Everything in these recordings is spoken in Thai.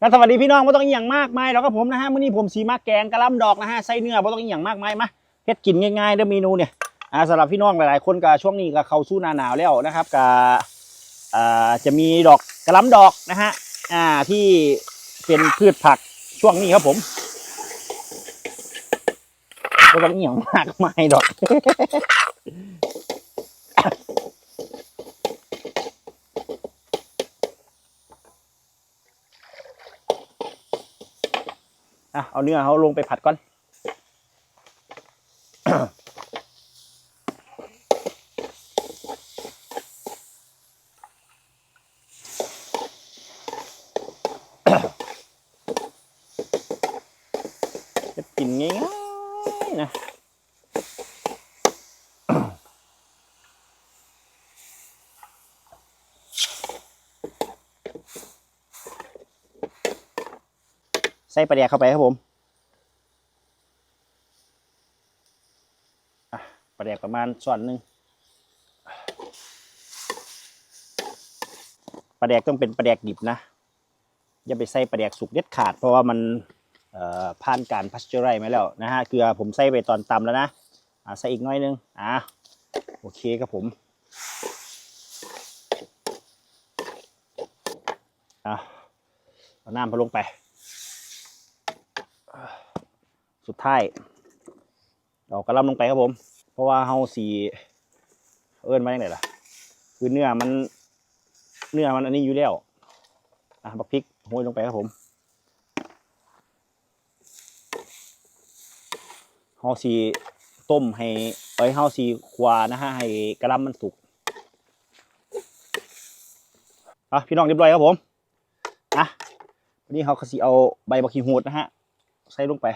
งั้นสวัสดีพี่น้องไม่ต้องอย่างมากมายแล้วก็ผมนะฮะมื้อนี้ผมสีมาแกงกระลำดอกนะฮะใส่เนื้อไม่ต้องอย่างมากมายมาเฮ็ดกินง่ายๆเด้อเมนูเนี่ยอ่าสำหรับพี่น้องหลายๆ คนก็ช่วงนี้ก็เข้าสู่หน้าหนาวแล้วนะครับก็อ่าจะมีดอกกระลำดอกนะฮะอ่าที่เป็นพืชผักช่วงนี้ครับผมไม่ต้องอย่างมากมายดอก อะเอาเนื้อเขาลงไปผัดก่อนจะกินง่ายๆนะ ใส่ปลาแดกเข้าไปครับผมปลาแดกประมาณส่วนหนึ่งปลาแดกต้องเป็นปลาแดกดิบนะ อย่าไปใส่ปลาแดกสุกเด็ดขาด เพราะว่ามันผ่านการพัชเจอไรมาแล้วนะฮะเกลือผมใส่ไปตอนตำแล้วนะใส่อีกน้อยนึงอ่าโอเคครับผมอะเอาน้ำพอลงไป สุดท้ายเรากระลำลงไปครับผม เพราะว่าเฮาสีเอิ้นมาอย่างไรล่ะ คือเนื้อมันเนื้อมันอันนี้อยู่แล้วอะบักพริกโรยลงไปครับผมเฮาสีต้มให้เอ้ยเฮาสีควานะฮะให้กระลำมันสุกอะพี่น้องเรียบร้อยครับผมอะวันนี้เขาก็สีเอาใบบักขีหูดนะฮะ ใส่ลงไป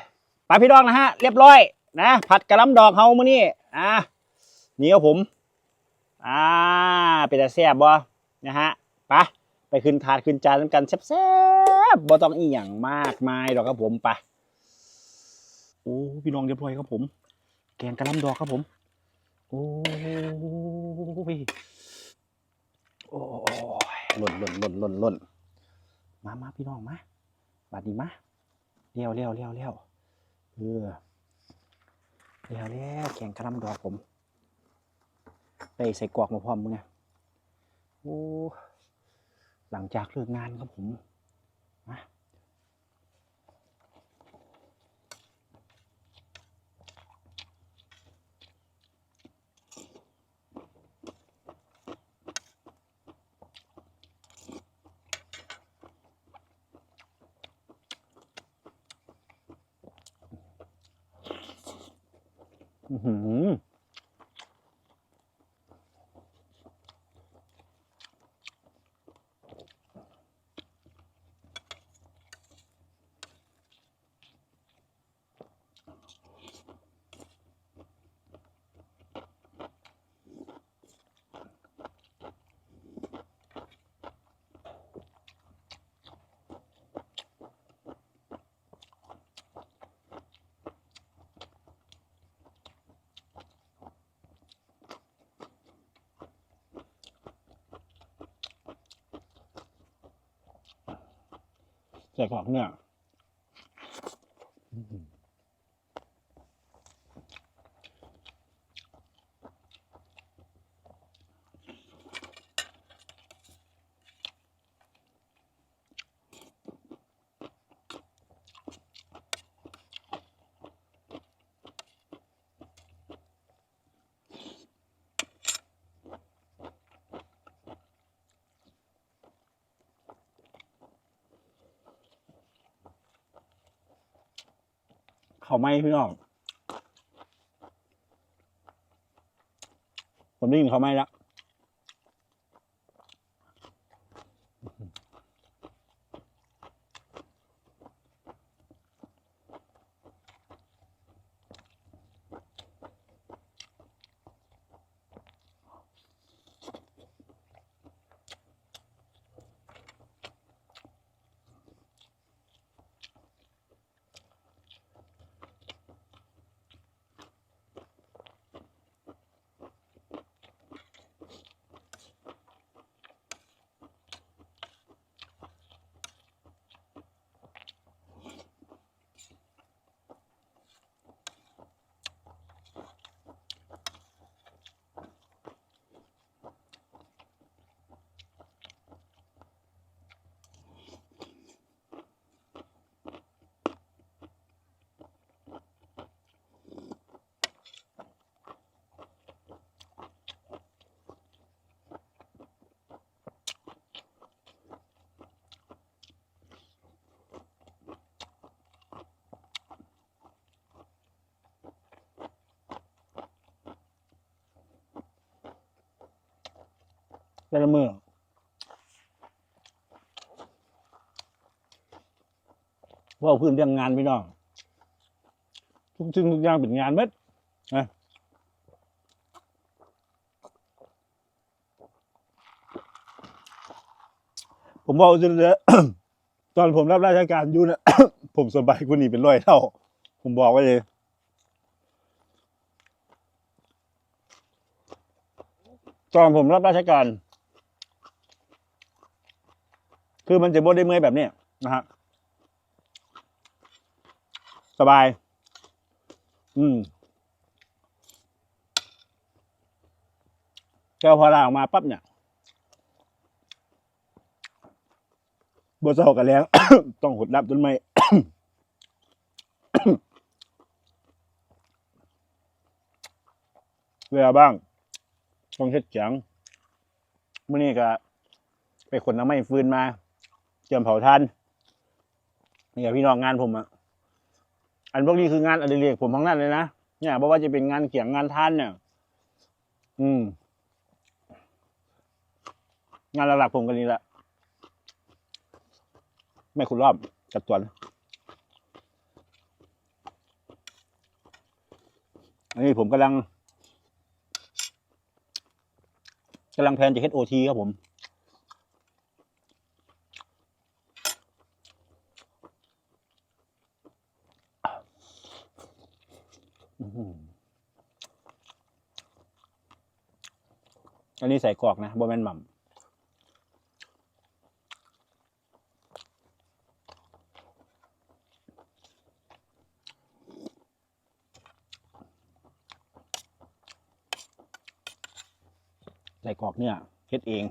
ลาพี่น้องนะฮะเรียบร้อยนะผัดกระลำดอกเฮามื้อนี้อ่านี่ครับผมอ่าเป็นแต่แซ่บบ่นะฮะไปไปขึ้นถาดขึ้นจานกันแซ่บๆบ่ต้องอีหยังมากมายดอกครับผมไปโอ้พี่น้องเรียบร้อยครับผม แกงกระลำดอกครับผม โอ้ยโอ้ยหล่นหล่นหล่นหล่นหล่นมามาพี่น้องมาบาดนี้มาเลี้ยวเลี้ยวเลี้ยวเลี้ยว เออเลี้ยวเลี้ยวแข่งกระลำดอกผมไปใส่กวอกมาพร้อมมึงไงโอ้หลังจากเลิกงานครับผมนะ อื้ อหือใส่กรอกเนี่ยอื้อหือ เขาไหม่พี่น้อง ผมได้ยินเขาไหม่แล้ว แต่ละมือเว่าพื้นเรื่องงานพี่น้อง ทุกสิ่งทุกอย่างเป็นงานเม็ดนะผมบอกจนเลยตอนผมรับราชการอยู่นะผมสบายกว่านี้เป็นร้อยเท่า ผมบอกไว้เลยตอนผมรับราชการ คือมันจะบ่ได้เมื่อยแบบนี้นะฮะสบาย อืมแก้วพอลาออกมาปั๊บเนี่ยบนเสากันแล้ว ต้องหดรับต้นไม้เวลาบ้าง ต้องเช็ดเสียงมื่อนี้ก็ไปขนน้ำไม้ฟืนมา จียมเผาท่านนี่กับพี่น้องงานผมอะอันพวกนี้คืองานอดิเรกผมทั้งนั้นเลยนะเนี่ยเพราะว่าจะเป็นงานเขียงงานท่านเนี่ย อืม งานหลักๆผมกันนี้แหละไม่คุณรอบจัดจวนอันนี้ผมกำลังกำลังแพลนจะเฮ็ดโอทีครับผม อันนี้ใส่กรอกนะบอแมนหม่ำใส่กรอกเนี่ยเฮ็ดเอง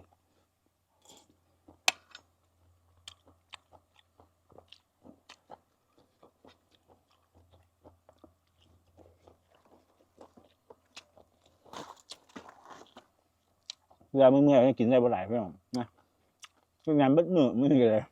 เวลาเมื่อยๆกินได้บ่หลายพี่น้องนะคืองานเบิดมือมือเลย